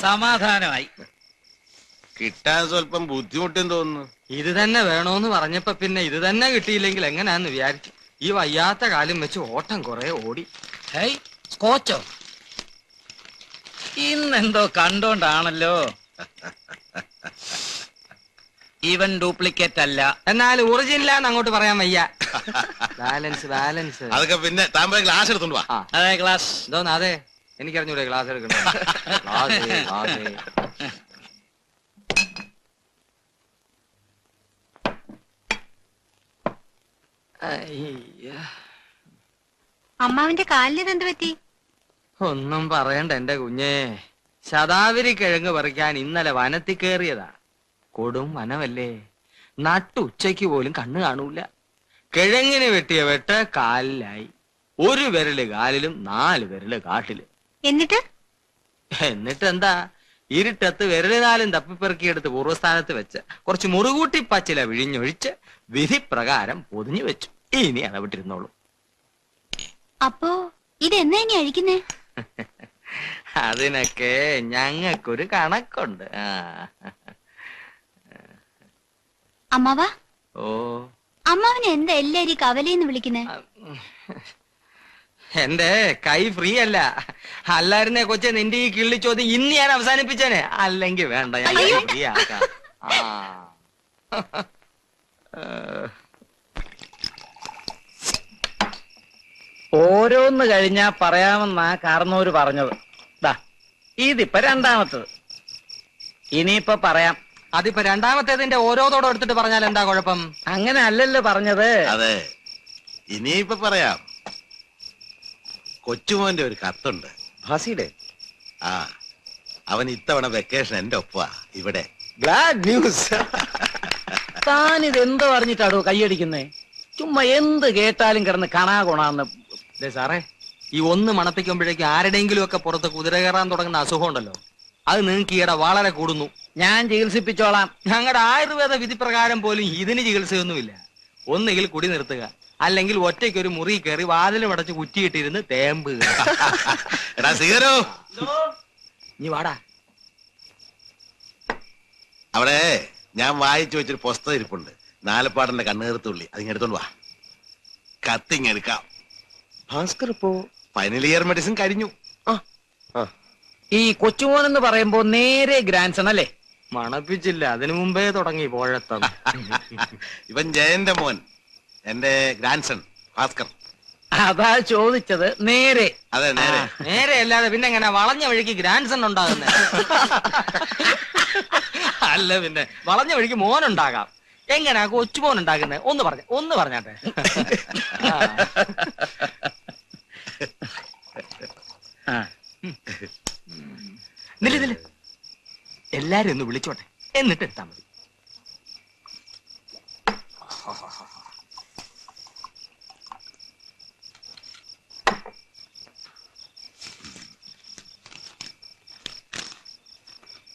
സമാധാനമായി. കിട്ടാൻ സ്വല്പം ബുദ്ധിമുട്ടും തോന്നുന്നു. ഇത് തന്നെ വേണോന്ന് പറഞ്ഞപ്പോ പിന്നെ ഇത് തന്നെ കിട്ടിയില്ലെങ്കിൽ എങ്ങനെയാന്ന് വിചാരിച്ചു ഈ വയ്യാത്ത കാലം വെച്ച് ഓട്ടം കുറെ ഓടി. ഹേയ് സ്കോച്ചോ? ഇന്നെന്തോ കണ്ടോണ്ടാണല്ലോ. ഈവൻ ഡ്യൂപ്ലിക്കേറ്റ് അല്ല എന്നാൽ ഒറിജിനലാന്ന് അങ്ങോട്ട് പറയാൻ വയ്യ. Balance balance. അതൊക്കെ പിന്നെ താമ്പ ഗ്ലാസ് എടുത്തോണ്ട് വാ. അതെ ക്ലാസ് എന്തോന്ന് അതെ. എനിക്കറിഞ്ഞൂടെ ക്ലാസ് എടുക്കണം ക്ലാസ് ക്ലാസ് അയ്യ. അമ്മാവിന്റെ കാലിന് എന്ത് പറ്റി? ഒന്നും പറയണ്ട എന്റെ കുഞ്ഞേ. ശതാവരി കിഴങ്ങ് പറിക്കാൻ ഇന്നലെ വനത്തിൽ കയറിയതാ കൊടും വനമല്ലേ. നട്ടുച്ചയ്ക്ക് പോലും കണ്ണു കാണൂല. കിഴങ്ങിന് വെട്ടിയ വെട്ട് കാലിലായി. ഒരു വിരൽ കാലിലും നാല് വിരൽ കാട്ടിൽ. എന്നിട്ട്? എന്നിട്ട് എന്താ? ഇരുട്ടത്ത് വിരലിനാലും തപ്പിപ്പെറുക്കിയെടുത്ത് പൂർവസ്ഥാനത്ത് വെച്ച് കുറച്ച് മുറുകൂട്ടി പച്ചില വിഴിഞ്ഞൊഴിച്ച് വിധി പ്രകാരം പൊതിഞ്ഞു വെച്ചു. ഇനി ഇടപെട്ടിരുന്നോളൂ അപ്പോ ഇത് എന്നാ ഇനി അഴിക്കുന്നേ? അതിനൊക്കെ ഞങ്ങൾക്കൊരു കണക്കുണ്ട്. അമ്മാവാ? ഓ. അമ്മാവിനെ എന്താ എല്ലാരും കവലയെന്ന് വിളിക്കുന്നേ? എന്റെ കൈ ഫ്രീ അല്ല. അല്ലായിരുന്നേ കൊച്ചെ നിന്റെ ഈ കിള്ളി ചോദ്യം ഇന്ന് ഞാൻ അവസാനിപ്പിച്ചേനെ. അല്ലെങ്കിൽ വേണ്ട ഞാൻ ഫ്രീ ആക്കാം. ആ. ഓരോന്ന് കഴിഞ്ഞാ പറയാമെന്നാ കാർന്നോര് പറഞ്ഞത്. ദാ ഇതിപ്പോ രണ്ടാമത്തത്. ഇനിയിപ്പൊ പറയാം. അതിപ്പോ രണ്ടാമത്തേതിന്റെ ഓരോതോടെ എടുത്തിട്ട് പറഞ്ഞാൽ എന്താ കുഴപ്പം? അങ്ങനെ അല്ലല്ലോ പറഞ്ഞത്. അതെ. ഇനിയിപ്പൊ പറയാം. കൊച്ചുമോന്റെ ഒരു കത്തുണ്ട്. ഭാസിയുടെ? ആ അവൻ ഇത്തവണ വെക്കേഷൻ എന്റെ ഒപ്പാ ഇവിടെ. ഗ്ലാഡ് ന്യൂസ് താൻ ഇത് എന്തോ പറഞ്ഞിട്ടാടോ കൈയടിക്കുന്നേ? ചുമ്മാ എന്ത് കേട്ടാലും കിടന്ന് കണാ കൊണാന്ന് ദേ സാറേ ഈ ഒന്ന് മണപ്പിക്കുമ്പോഴേക്കും ആരുടെയെങ്കിലും ഒക്കെ പുറത്ത് കുതിര കയറാൻ തുടങ്ങുന്ന അസുഖം ഉണ്ടല്ലോ അത് നിങ്ങൾക്ക് ഈയിടെ വളരെ കൂടുന്നു. ഞാൻ ചികിത്സിപ്പിച്ചോളാം. ഞങ്ങളുടെ ആയുർവേദ വിധി പ്രകാരം പോലും ഇതിന് ചികിത്സയൊന്നുമില്ല. ഒന്നുകിൽ കുടി നിർത്തുക അല്ലെങ്കിൽ ഒറ്റയ്ക്ക് ഒരു മുറി കയറി വാതിലും അടച്ച് കുറ്റിയിട്ടിരുന്ന് തേമ്പ് എടാ സീകരോ നീ വാടാ. അവിടെ ഞാൻ വായിച്ചു വെച്ചൊരു പുസ്തകം ഇരിപ്പുണ്ട്. നാലപ്പാടന്റെ കണ്ണുകീർത്തുള്ളി അതിങ്ങ് എടുത്തോണ്ട് വാ. കത്തിങ് എടുക്കാം. ഭാസ്കർ ഇപ്പോ? ഫൈനൽ ഇയർ മെഡിസിൻ കഴിഞ്ഞു ഈ കൊച്ചുമോൻ എന്ന് പറയുമ്പോ നേരെ ഗ്രാൻഡ് സൺ അല്ലേ? മണപ്പിച്ചില്ല. അതിനു മുമ്പേ തുടങ്ങി പോഴത്തം. ഇവൻ ജയന്റെ മോൻ. എന്റെ ഗ്രാൻഡ് സൺ ഭാസ്കർ. അതാ ചോദിച്ചത് നേരെ. അതെ നേരെ. നേരെ അല്ലാതെ പിന്നെ എങ്ങനെ വളഞ്ഞ വഴിക്ക് ഗ്രാൻഡ് സൺ ഉണ്ടാകുന്നത് അല്ല പിന്നെ. വളഞ്ഞ വഴിക്ക് മോൻ ഉണ്ടാകാം എങ്ങനെയാ കൊച്ചുമോൻ ഉണ്ടാക്കുന്നത് ഒന്ന് പറഞ്ഞ ഒന്ന് പറഞ്ഞാട്ടെ. ആ. നില്ല നില്ല്. എല്ലാരും ഒന്ന് വിളിച്ചോട്ടെ. എന്നിട്ട് എടുത്താ മതി.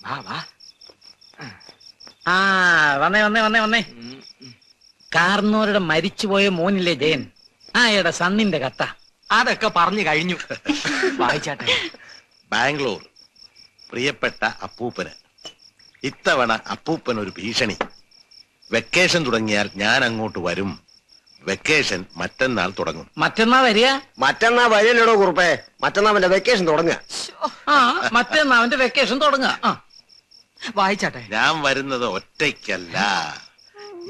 വാ വാ. ആ വന്നേ വന്നേ വന്നേ വന്നേ. കാർന്നോരുടെ മരിച്ചുപോയ മോനില്ലേ ജയൻ? ആ എടാ സണ്ണിന്റെ കത്ത. അതൊക്കെ പറഞ്ഞു കഴിഞ്ഞു. വായിച്ചാട്ടെ. ബാംഗ്ലൂർ. പ്രിയപ്പെട്ട അപ്പൂപ്പന്. ഇത്തവണ അപ്പൂപ്പൻ ഒരു ഭീഷണി. വെക്കേഷൻ തുടങ്ങിയാൽ ഞാൻ അങ്ങോട്ട് വരും. വെക്കേഷൻ മറ്റന്നാൾ തുടങ്ങും. മറ്റന്നാ വരിക? മറ്റന്നാ വരില്ലടോ കുറുപ്പേ. മറ്റന്നാ അവന്റെ വെക്കേഷൻ തുടങ്ങുക. ആ മറ്റന്നാ അവന്റെ വെക്കേഷൻ തുടങ്ങുക. ആ. വായിച്ചാട്ടെ. ഞാൻ വരുന്നത് ഒറ്റയ്ക്കല്ല.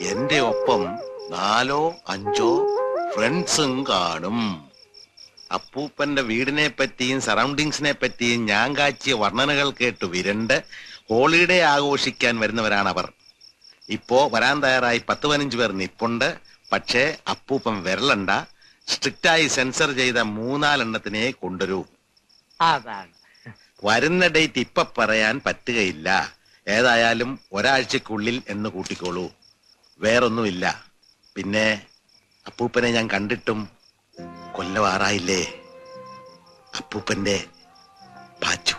എന്റെ ഒപ്പം നാലോ അഞ്ചോ ഫ്രണ്ട്സും കാണും. അപ്പൂപ്പന്റെ വീടിനെ പറ്റിയും സറൗണ്ടിങ്സിനെ പറ്റിയും ഞാൻ കാച്ചിയ വർണനകൾ കേട്ട് വിരണ്ട് ഹോളിഡേ ആഘോഷിക്കാൻ വരുന്നവരാണ് അവർ ഇപ്പോ വരാൻ തയ്യാറായി പത്ത് പതിനഞ്ച് പേർ നിപ്പുണ്ട്. പക്ഷേ അപ്പൂപ്പൻ വിരലണ്ട. സ്ട്രിക്റ്റായി സെൻസർ ചെയ്ത മൂന്നാലെണ്ണത്തിനെ കൊണ്ടുവരൂ. അതാണ്. വരുന്ന ഡേറ്റ് ഇപ്പൊ പറയാൻ പറ്റുകയില്ല. ഏതായാലും ഒരാഴ്ചക്കുള്ളിൽ എന്ന് കൂട്ടിക്കോളൂ. വേറൊന്നുമില്ല. പിന്നെ അപ്പൂപ്പനെ ഞാൻ കണ്ടിട്ടും കൊല്ലവാറായില്ലേ? അപ്പൂപ്പന്റെ പാച്ചു.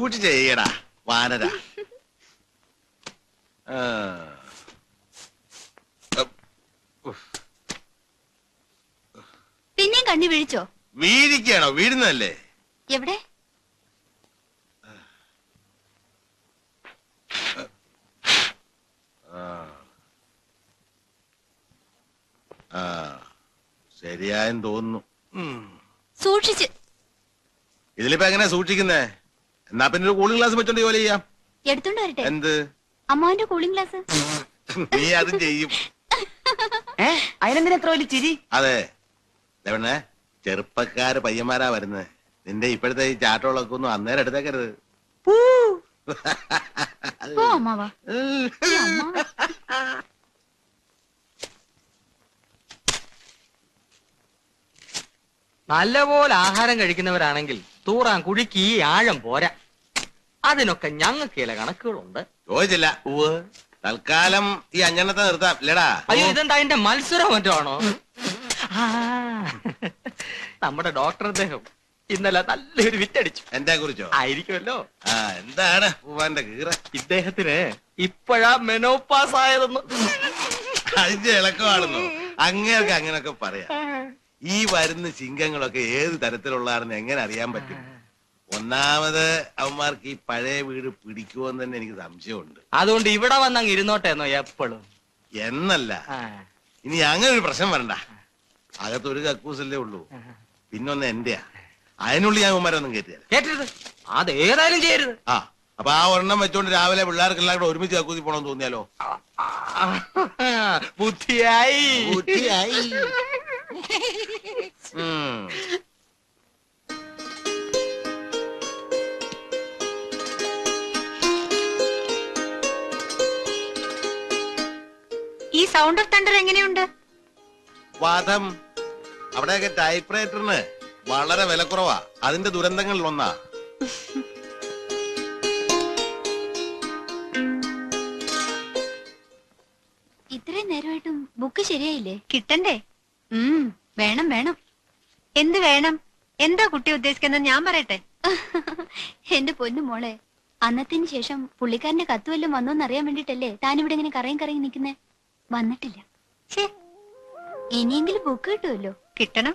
സൂക്ഷിച്ച് ചെയ്യടാ വാനര. പിന്നെയും കണ്ണി വീഴിച്ചോ? വീഴിക്കാണോ വീഴുന്നല്ലേ എവിടെ? ശരിയായെന്ന് തോന്നുന്നു. സൂക്ഷിച്ച്. ഇതിലിപ്പോ എങ്ങനെ സൂക്ഷിക്കുന്നേ? എന്നാ പിന്നെ ഒരു കൂളിംഗ് ഗ്ലാസ് വെച്ചോണ്ട് ജോലി ചെയ്യാം. എടുത്തോണ്ട് വരട്ടെ. എന്ത്? അമ്മാവന്റെ കൂളിംഗ് ഗ്ലാസ് നീ അത് ചെയ്യും. ഏ? അതിനെന്തിനാ എത്ര വലിയ ചിരി? അതെ. ദേവണ്ണേ ചെറുപ്പക്കാര് പയ്യന്മാരാ വരുന്നത് നിന്റെ ഇപ്പോഴത്തെ ഈ ചാട്ടോളൊക്കെ ഒന്നും അന്നേരം എടുത്തേക്കരുത്. പോ. അമ്മാവാ. ഈ അമ്മാവൻ. നല്ലപോലെ ആഹാരം കഴിക്കുന്നവരാണെങ്കിൽ തൂറാൻ കുഴിക്ക് ഈ ആഴം പോരാ. അതിനൊക്കെ ഞങ്ങൾക്ക് ചില കണക്കുകളുണ്ട്. ചോദിച്ചില്ല. തൽക്കാലം ഈ അഞ്ചെണ്ണത്തെ നിർത്താം. ഇല്ലടാ. അയ്യോ ഇതെന്താ അതിന്റെ മത്സരം മറ്റോ ആ, നമ്മുടെ ഡോക്ടർ അദ്ദേഹം ഇന്നലെ നല്ലൊരു വിറ്റടിച്ചു. എന്റെ കുറിച്ചോ? ആയിരിക്കുമല്ലോ. ആ എന്താണ്? പൂവാന്റെ കീറ. ഇദ്ദേഹത്തിന് ഇപ്പോഴാ മെനോപാസ് ആയതെന്ന്. അതിന്റെ ഇളക്കമാണെന്നോ? അങ്ങനെയൊക്കെ അങ്ങനെയൊക്കെ പറയാം. ഈ വരുന്ന ചിങ്കങ്ങളൊക്കെ ഏത് തരത്തിലുള്ളതാണെന്ന് എങ്ങനെ അറിയാൻ പറ്റും? ഒന്നാമത് അവന്മാർക്ക് ഈ പഴയ വീട് പിടിക്കുമെന്ന് തന്നെ എനിക്ക് സംശയമുണ്ട്. അതുകൊണ്ട് ഇവിടെ വന്നങ്ങ് ഇരുന്നോട്ടെന്നോ എപ്പോഴും എന്നല്ല. ഇനി അങ്ങനെ ഒരു പ്രശ്നം വരണ്ട. അകത്തൊരു കക്കൂസല്ലേ ഉള്ളൂ. പിന്നൊന്ന് എന്റെയാ. അതിനുള്ളിൽ ഞാൻ അവന്മാരൊന്നും കേട്ടില്ല കേട്ടരുത് അത് ഏതായാലും ചെയ്യരുത്. ആ. അപ്പൊ ആ ഒരെണ്ണം വെച്ചോണ്ട് രാവിലെ പിള്ളേർക്കെല്ലാം കൂടെ ഒരുമിച്ച് കക്കൂസി പോണെന്ന് തോന്നിയാലോ? ബുദ്ധിയായി. ബുദ്ധിയായി. സൗണ്ട് ഓഫ് തണ്ടർ എങ്ങനെയുണ്ട്? വാദം അവിടെയൊക്കെ ടൈപ്പ്റൈറ്ററിന് വളരെ വില കുറവാ. അതിന്റെ ദുരന്തങ്ങളിൽ ഒന്നാ. ഇത്രയും നേരമായിട്ടും ബുക്ക് ശരിയായില്ലേ? കിട്ടണ്ടേ? ഉം വേണം വേണം. എന്ത് വേണം? എന്താ കുട്ടി ഉദ്ദേശിക്കുന്നത് ഞാൻ പറയട്ടെ. എന്റെ പൊന്നു മോളെ അന്നത്തിന് ശേഷം പുള്ളിക്കാരന്റെ കത്ത് വന്നോന്നറിയാൻ വന്നോന്ന് അറിയാൻ വേണ്ടിട്ടല്ലേ താനിവിടെ ഇങ്ങനെ കറയും കറയും നിക്കുന്നേ? വന്നിട്ടില്ല. ഛേ ഇനിയെങ്കിലും ബുക്ക് കിട്ടുമല്ലോ? കിട്ടണം.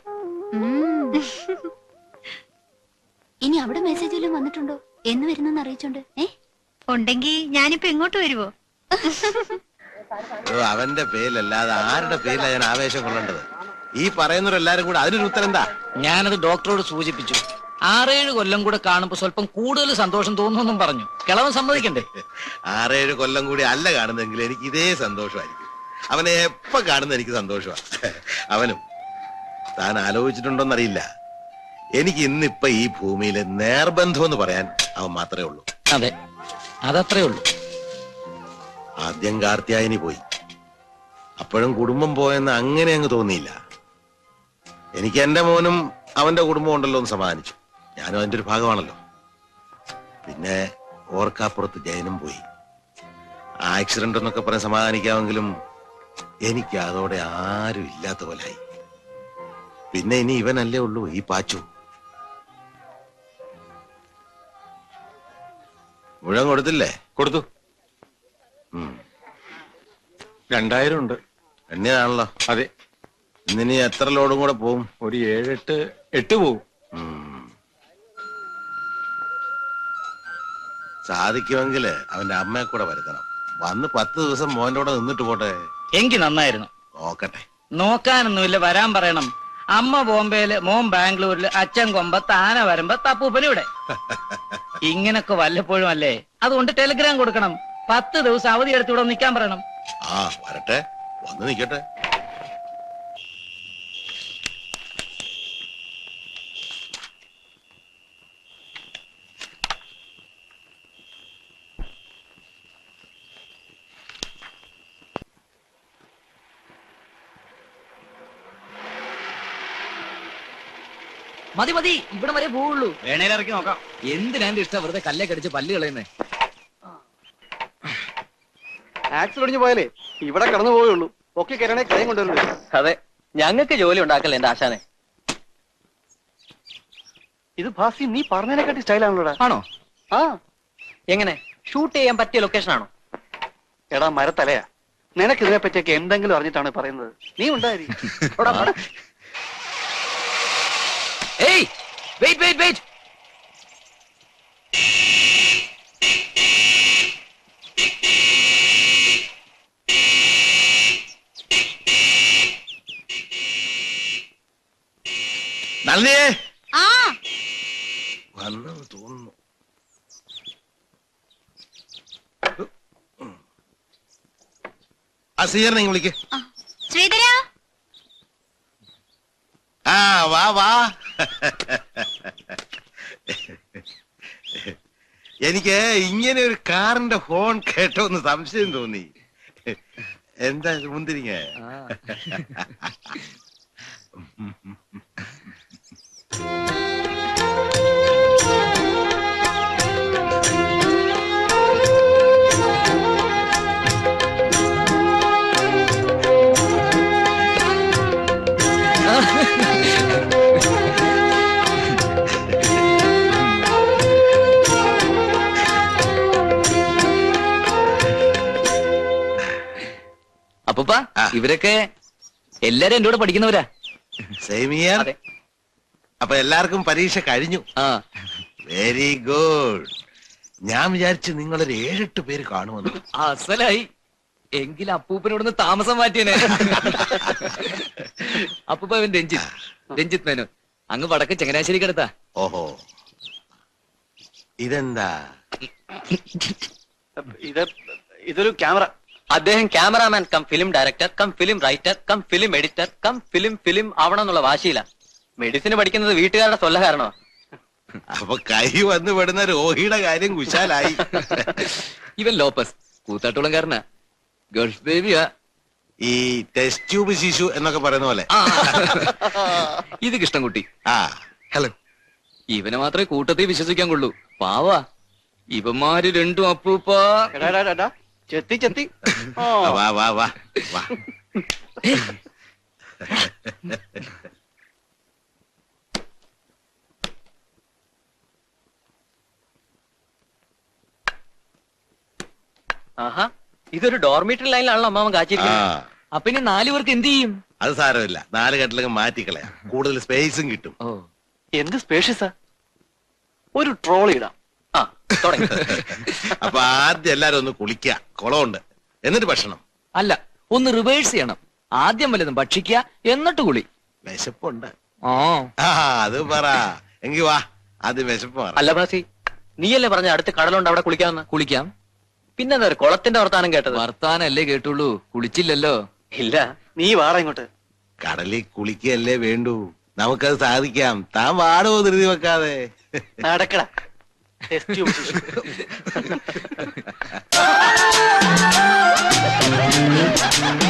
ഇനി അവിടെ മെസ്സേജ് വല്ലതും വന്നിട്ടുണ്ടോ? എന്ന് വരുന്നെന്ന് അറിയിച്ചോണ്ട്. ഏ? ഉണ്ടെങ്കി ഞാനിപ്പോ എങ്ങോട്ട് വരുവോ? ഓ, അവന്റെ പേരിലല്ലാതെ ആരുടെ പേരിലാ ഞാൻ ആവേശം കൊള്ളേണ്ടത്? ഈ പറയുന്നവരെല്ലാരും കൂടെ അതിനൊരു ഉത്തരം എന്താ? ഞാനത് ഡോക്ടറോട് സൂചിപ്പിച്ചു. ആറേഴ് കൊല്ലം കൂടെ കാണുമ്പോ സ്വല്പം കൂടുതൽ സന്തോഷം തോന്നുമെന്നും പറഞ്ഞു. കിളവൻ സമ്മതിക്കണ്ടേ? ആറേഴ് കൊല്ലം കൂടി അല്ല കാണുന്നെങ്കിൽ എനിക്ക് ഇതേ സന്തോഷമായിരിക്കും. അവനെ എപ്പോ കാണുന്ന എനിക്ക് സന്തോഷമാണ് അവനും താൻ ആലോചിച്ചിട്ടുണ്ടോന്നറിയില്ല. എനിക്ക് ഇന്നിപ്പോ ഈ ഭൂമിയിലെ നേർബന്ധം എന്ന് പറയാൻ അവൻ മാത്രമേ ഉള്ളൂ. അതെ അതത്രേ ഉള്ളൂ. ആദ്യം കാർത്തിയായനി പോയി. അപ്പോഴും കുടുംബം പോയെന്ന് അങ്ങനെ അങ്ങ് തോന്നിയില്ല. എനിക്ക് എന്റെ മോനും അവന്റെ കുടുംബം ഉണ്ടല്ലോ എന്ന് സമാധാനിച്ചു ഞാനും അതിന്റെ ഒരു ഭാഗമാണല്ലോ. പിന്നെ ഓർക്കാപ്പുറത്ത് ജയനും പോയി. ആക്സിഡന്റ് എന്നൊക്കെ പറഞ്ഞ് സമാധാനിക്കാമെങ്കിലും എനിക്ക് അതോടെ ആരും ഇല്ലാത്ത പോലായി പിന്നെ ഇനി ഇവനല്ലേ ഉള്ളൂ ഈ പാച്ചു. മുഴം കൊടുത്തില്ലേ? കൊടുത്തു. രണ്ടായിരം ഉണ്ട്. എണ്ണയാണല്ലോ അതെ. ഇന്നിനി എത്ര ലോഡും കൂടെ പോവും? ഒരു ഏഴെട്ട് എട്ട് പോവും. സാധിക്കുമെങ്കിൽ സാധിക്കുമെങ്കിൽ അവന്റെ അമ്മയെ കൂടെ വരുത്തണം. വന്ന് പത്ത് ദിവസം മോന്റെ കൂടെ നിന്നിട്ട് പോട്ടെ. എങ്കി നന്നായിരുന്നു. നോക്കട്ടെ. നോക്കാനൊന്നുമില്ല വരാൻ പറയണം. അമ്മ ബോംബെയിൽ മോൻ ബാംഗ്ലൂരിൽ അച്ഛൻ കൊമ്പ താന വരുമ്പോ തപ്പൂപ്പന് ഇവിടെ. ഇങ്ങനൊക്കെ വല്ലപ്പോഴും അല്ലേ? അതുകൊണ്ട് ടെലിഗ്രാം കൊടുക്കണം. പത്ത് ദിവസം അവധി എടുത്ത് ഇവിടെ നിൽക്കാൻ പറയണം. ആ വരട്ടെ. വന്ന് നിക്കട്ടെ മതി മതി. ഇവിടെ വരെ പോവുള്ളൂ. വേണേൽ ഇറക്കി നോക്കാം. എന്തിനാ എന്റെ ഇഷ്ടം? വെറുതെ കല്ലേ കടിച്ച് പല്ല് കളയുന്നേ. ആക്സിൽ ഒടിഞ്ഞു പോയാലേ ഇവിടെ കടന്നു പോയുള്ളൂ ഒക്കെ കരണേ കയം കൊണ്ടുവരുന്നു അതെ ഞങ്ങൾക്ക് ജോലി ഉണ്ടാക്കല്ലേ എന്റെ ആശാനെ? ഇത് ഭാസി നീ പറഞ്ഞതിനെക്കാട്ടി സ്റ്റൈലാണല്ലോടാ. ആണോ? ആ. എങ്ങനെ? ഷൂട്ട് ചെയ്യാൻ പറ്റിയ ലൊക്കേഷൻ ആണോ? എടാ മരത്തലയാ. നിനക്ക് ഇതിനെ പറ്റിയൊക്കെ എന്തെങ്കിലും അറിഞ്ഞിട്ടാണ് പറയുന്നത്. നീ ഉണ്ടായി ഏയ് വെയിറ്റ് വെയിറ്റ് വെയിറ്റ് നളിനിയേ. ആ. വന്നത് തോന്നുന്നു. ആ സീയറിനെ ഇങ്ങ് വിളിക്ക്. ശ്രീധര? ആ വാ വാ. എനിക്ക് ഇങ്ങനെ ഒരു കാറിന്റെ ഹോൺ കേട്ടോ എന്ന് സംശയം തോന്നി. എന്താ മുന്തിരിങ്ങ ഇവരൊക്കെ എല്ലാരും എന്റെ കൂടെ പഠിക്കുന്നവരാ. സേമിയ അതെ. അപ്പൊ എല്ലാവർക്കും പരീക്ഷ കഴിഞ്ഞു. ആ. വെരി ഗുഡ് ഞാൻ വിചാരിച്ചു നിങ്ങളൊരു ഏഴെട്ട് പേര് കാണുമെന്ന്. അസലായി. എങ്കിൽ അപ്പൂപ്പനോടൊന്ന് താമസം മാറ്റിയനെ. അപ്പൂപ്പൻ ഇവൻ രഞ്ജിത്ത്. രഞ്ജിത്ത് മേനോൻ. അങ്ങ് വടക്ക് ചങ്ങനാശ്ശേരിക്കടുത്താ ഓഹോ. ഇതെന്താ? ഇത് ഇതൊരു ക്യാമറ. അദ്ദേഹം cameraman cum film director cum film writer cum film editor cum film film ആവണം എന്നുള്ള വാശിയില്ല. മെഡിസിന് പഠിക്കുന്നത് വീട്ടുകാരുടെ സ്വല്ല കാരണോ അപ്പൊ കൈ വന്ന് പെടുന്ന രോഹിയുടെ കാര്യം കുശാലായി. ഇവൻ ലോപ്പസ് കൂത്താട്ടുളംകാരനാ ഗൾഫ് ബേബിയാ ഈ ടെസ്റ്റ് ട്യൂബ് ശിശു എന്നൊക്കെ പറയുന്ന പോലെ. ആ. ഇത് കൃഷ്ണൻകുട്ടി. ആ. ഹലോ. ഇവനെ മാത്രമേ കൂട്ടത്തിൽ വിശ്വസിക്കാൻ കൊള്ളൂ. പാവാ. ഇവന്മാര് രണ്ടും അപ്പൂപ്പ. ചെത്തി ചെത്തി. വാ വാ വാ വാ. ആഹാ ഇതൊരു ഡോർമിറ്ററി ലൈനിലാണല്ലോ അമ്മാവൻ കാച്ചിരിക്കുന്നത്. അപ്പൊ ഇനി നാലു പേർക്ക് എന്ത് ചെയ്യും? അത് സാരമില്ല. നാല് കെട്ടിലൊക്കെ മാറ്റിക്കളയാം. കൂടുതൽ സ്പേസും കിട്ടും. ഓ എന്ത് സ്പേഷ്യസാ? ഒരു ട്രോളി ഇടാം. ആ തുടങ്ങി അപ്പൊ ആദ്യം എല്ലാരും ഒന്ന് കുളിക്കുക കുളമുണ്ട്. എന്നിട്ട് ഭക്ഷണം. അല്ല ഒന്ന് റിവേഴ്സ് ചെയ്യണം. ആദ്യം വല്ലതും ഭക്ഷിക്കുക എന്നിട്ട് കുളി. വിശപ്പുണ്ട്. ഓ ആ അത് പറ. എങ്കി വാ. ആദ്യം വിശപ്പ് അല്ല ബ്രാസി നീയല്ലേ പറഞ്ഞ അടുത്ത് കടലുണ്ട് അവിടെ കുളിക്കാമെന്ന്? കുളിക്കാം. പിന്നെന്താ ഒരു കുളത്തിന്റെ വർത്താനം കേട്ടത്? വർത്താനല്ലേ കേട്ടുള്ളൂ. കുളിച്ചില്ലല്ലോ. ഇല്ല നീ വാറ ഇങ്ങോട്ട്. കടലിൽ കുളിക്കല്ലേ വേണ്ടൂ. നമുക്കത് സാധിക്കാം. താൻ വാടോ ധൃതി വെക്കാതെ. നടക്കടാ. ടെസ്റ്റ് ട്യൂബ്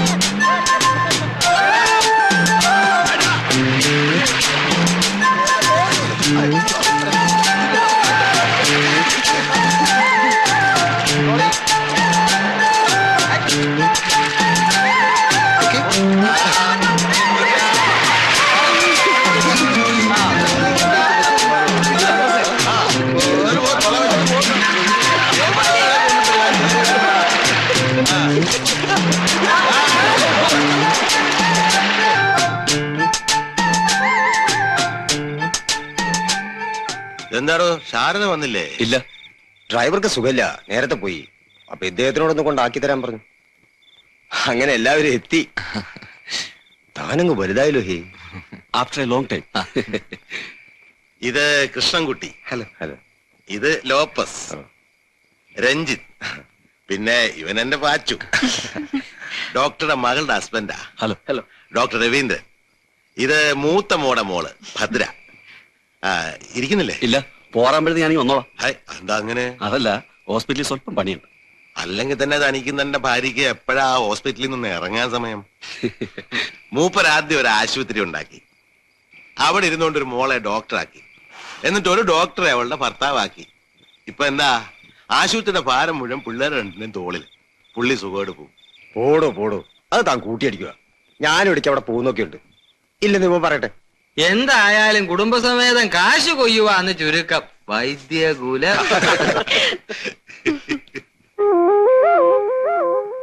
എന്താടോ ശാരദ വന്നില്ലേ? ഇല്ല. ഡ്രൈവർക്ക് സുഖമില്ല. നേരത്തെ പോയി. അപ്പൊ ഇദ്ദേഹത്തിനോടൊന്ന് കൊണ്ടാക്കി തരാൻ പറഞ്ഞു. അങ്ങനെ എല്ലാവരും എത്തി. താനങ്ങ് വലുതായല്ലോ hey after a long time ഇത് കൃഷ്ണൻകുട്ടി. ഹലോ. ഹലോ. ഇത് ലോപ്പസ്. രഞ്ജിത്ത് പിന്നെ ഇവൻ എന്റെ പാച്ചു ഡോക്ടറുടെ മകളുടെ ഹസ്ബൻഡാ. ഹലോ. ഹലോ. ഡോക്ടർ രവീന്ദ്രൻ. ഇത് മൂത്ത മോടെ മോൾ ഭദ്ര. ഇരിക്കുന്നില്ലേ? ഇല്ല പോറാമ്പഴത്ത് ഞാൻ വന്നോളാം. ഹായ് എന്താ അങ്ങനെ? അതല്ല ഹോസ്പിറ്റലിൽ സ്വല്പം പണിയുണ്ട്. അല്ലെങ്കിൽ തന്നെ തനിക്കും തന്റെ ഭാര്യയ്ക്ക് എപ്പോഴാ ഹോസ്പിറ്റലിൽ നിന്ന് ഇറങ്ങാൻ സമയം? മൂപ്പരാദ്യം ഒരു ആശുപത്രി ഉണ്ടാക്കി. അവിടെ ഇരുന്നുകൊണ്ട് ഒരു മോളെ ഡോക്ടറാക്കി. എന്നിട്ട് ഒരു ഡോക്ടറെ അവളുടെ ഭർത്താവാക്കി. ഇപ്പൊ എന്താ? ആശുപത്രിയുടെ ഭാരം മുഴുവൻ പിള്ളേരെ രണ്ടിനും തോളിൽ പുള്ളി സുഖമായിട്ട് പോകും പോടോ പോടോ. അത് താൻ കൂട്ടിയടിക്കുക. ഞാനും ഇടയ്ക്ക് അവിടെ പോകുന്നൊക്കെ ഉണ്ട് ഇല്ലെന്ന് ഇപ്പൊ പറയട്ടെ. എന്തായാലും കുടുംബസമേതം കാശ് കൊയ്യുവാന്ന് ചുരുക്കം. വൈദ്യകുല.